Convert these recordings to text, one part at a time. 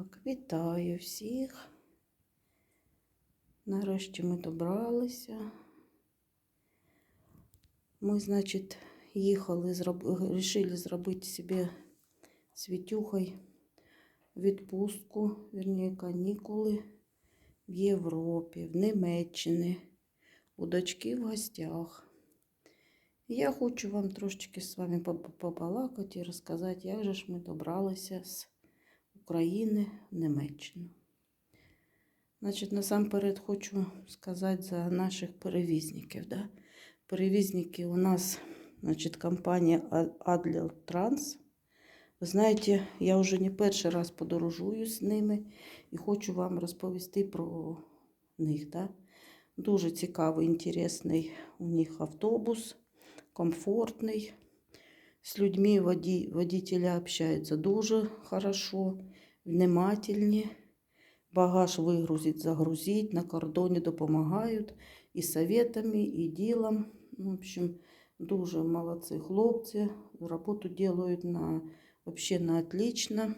Так, вітаю всіх. Нарешті ми добралися. Ми, значить, їхали, вирішили зробити собі з Вітюхою відпустку, вірні, канікули в Європі, в Німеччині, у дочки в гостях. Я хочу вам трошечки з вами побалакати і розказати, як же ж ми добралися з України в Німеччину. Значить, насамперед хочу сказати за наших перевізників. Да? Перевізники у нас, значить, компанія Adler Trans. Ви знаєте, я вже не перший раз подорожую з ними і хочу вам розповісти про них. Да? Дуже цікавий, інтересний у них автобус, комфортний. С людьми води, водителя общаются дуже хорошо, внимательні. Багаж вигрузить, загрузить, на кордоні допомагають і советами, і ділом. В общем, дуже молодці хлопці. Роботу делают на, вообще на отлично.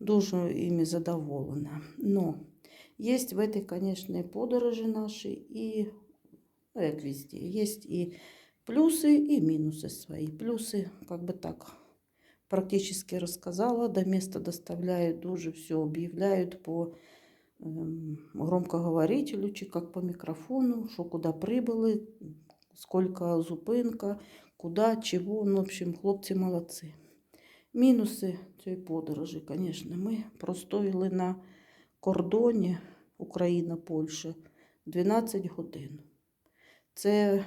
Дуже ими задоволена. Но есть в этой, конечно, подорожи наши и, ну, везде, есть и плюсы и минусы свои. Плюсы, как бы так, практически рассказала. До места доставляют, дуже все объявляют по эм, громкоговорителю, чи как по микрофону, что куда прибыли, сколько зупинка, куда, чего. Ну, в общем, хлопці молодці. Мінуси цієї подорожі, звісно, ми простояли на кордоні Україна-Польща 12 годин. Це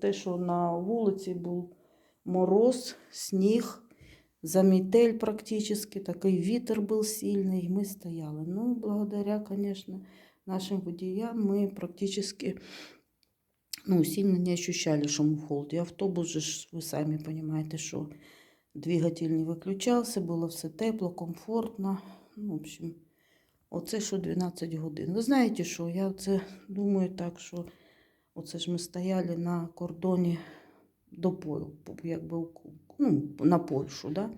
те, що на вулиці був мороз, сніг, замітель практично, такий вітер був сильний, і ми стояли. Ну, благодаря, звісно, нашим водіям ми практично ну, сильно не ощущали шум холоді. Автобус же, ж, ви самі розумієте, що двигатель не виключався, було все тепло, комфортно. Ну, в общем, оце що 12 годин. Ви знаєте що, я це думаю так, що Оце ж ми стояли на кордоні до якби, ну, на Польщу. Да?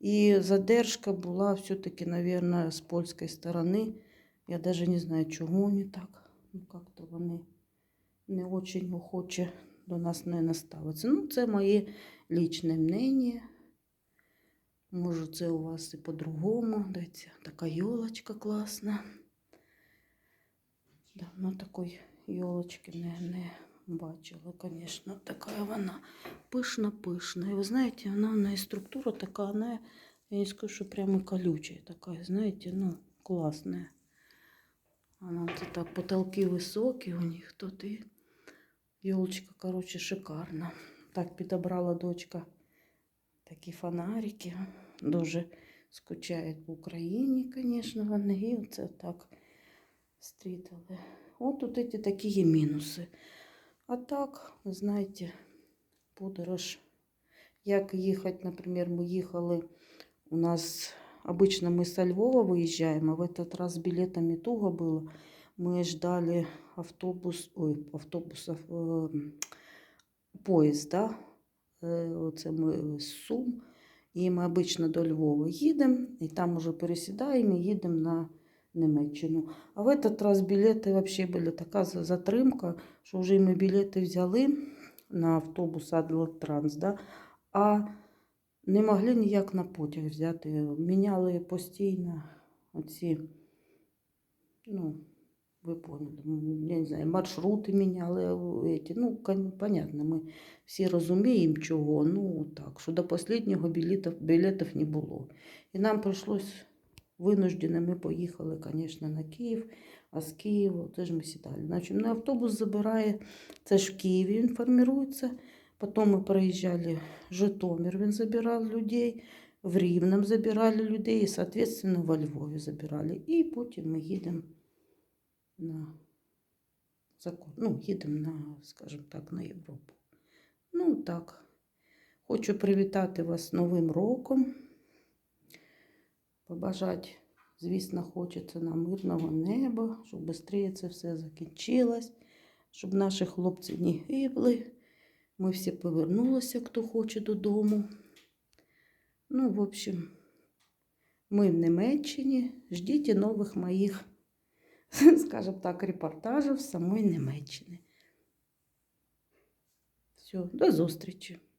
І задержка була все-таки, мабуть, з польської сторони. Я навіть не знаю, чого вони так. Ну, як-то вони не дуже охоче до нас не наставиться. Ну, це моє лічне мнення. Може, це у вас і по-другому. Дивіться, така йолочка класна. Давно такої Йолочки не, не бачила, звісно, така вона пишна-пишна. І ви знаєте, вона в неї структура така, вона, я не скажу, що прямо колючая така, знаєте, ну, класна. Вона це так, потолки високі у них тут і йолочка, коротше, шикарна. Так підобрала дочка такі фонарики. Дуже скучають в Україні, звісно, вони. І це так стрітили. От тут эти такі мінуси. А так, ви знаєте, подорож. Як їхати, наприклад, ми їхали, у нас обычно мы со Львова выезжаем, а в этот раз с билетами туго было. Мы ждали автобус, ой, автобусов, э, поїзд, да? Е, Оце ми з Сум. І ми обично до Львова їдемо, і там уже пересідаємо і їдемо на Німеччину. А в этот раз білети вообще були така затримка, що вже ми білети взяли на автобус Адлер-Транс, да? а не могли ніяк на потяг взяти. Міняли постійно оці, ну, ви поняли, я не знаю, маршрути міняли. Эти, ну, понятно, ми всі розуміємо, чого. Ну, так, що до останнього білетів, білетів не було. І нам прийшлось вынуждены ми поїхали, звісно, на Київ, а з Києва теж ми сідали. Значить, на автобус забирає, це ж в Києві він формирується. Потім ми проїжджали Житомир, він забирав людей, в Рівнем забирали людей, і, соответственно, во Львові забирали. І потім ми їдемо на закон, ну, їдемо на, скажімо так, на Європу. Ну, так. Хочу привітати вас з Новим роком. Побажати, звісно, хочеться нам мирного неба, щоб швидше це все закінчилось, щоб наші хлопці не гибли. Ми всі повернулися, хто хоче додому. Ну, в общем, Ми в Німеччині. Ждіть нових моїх, скажімо так, репортажів з самої Німеччини. Все, до зустрічі!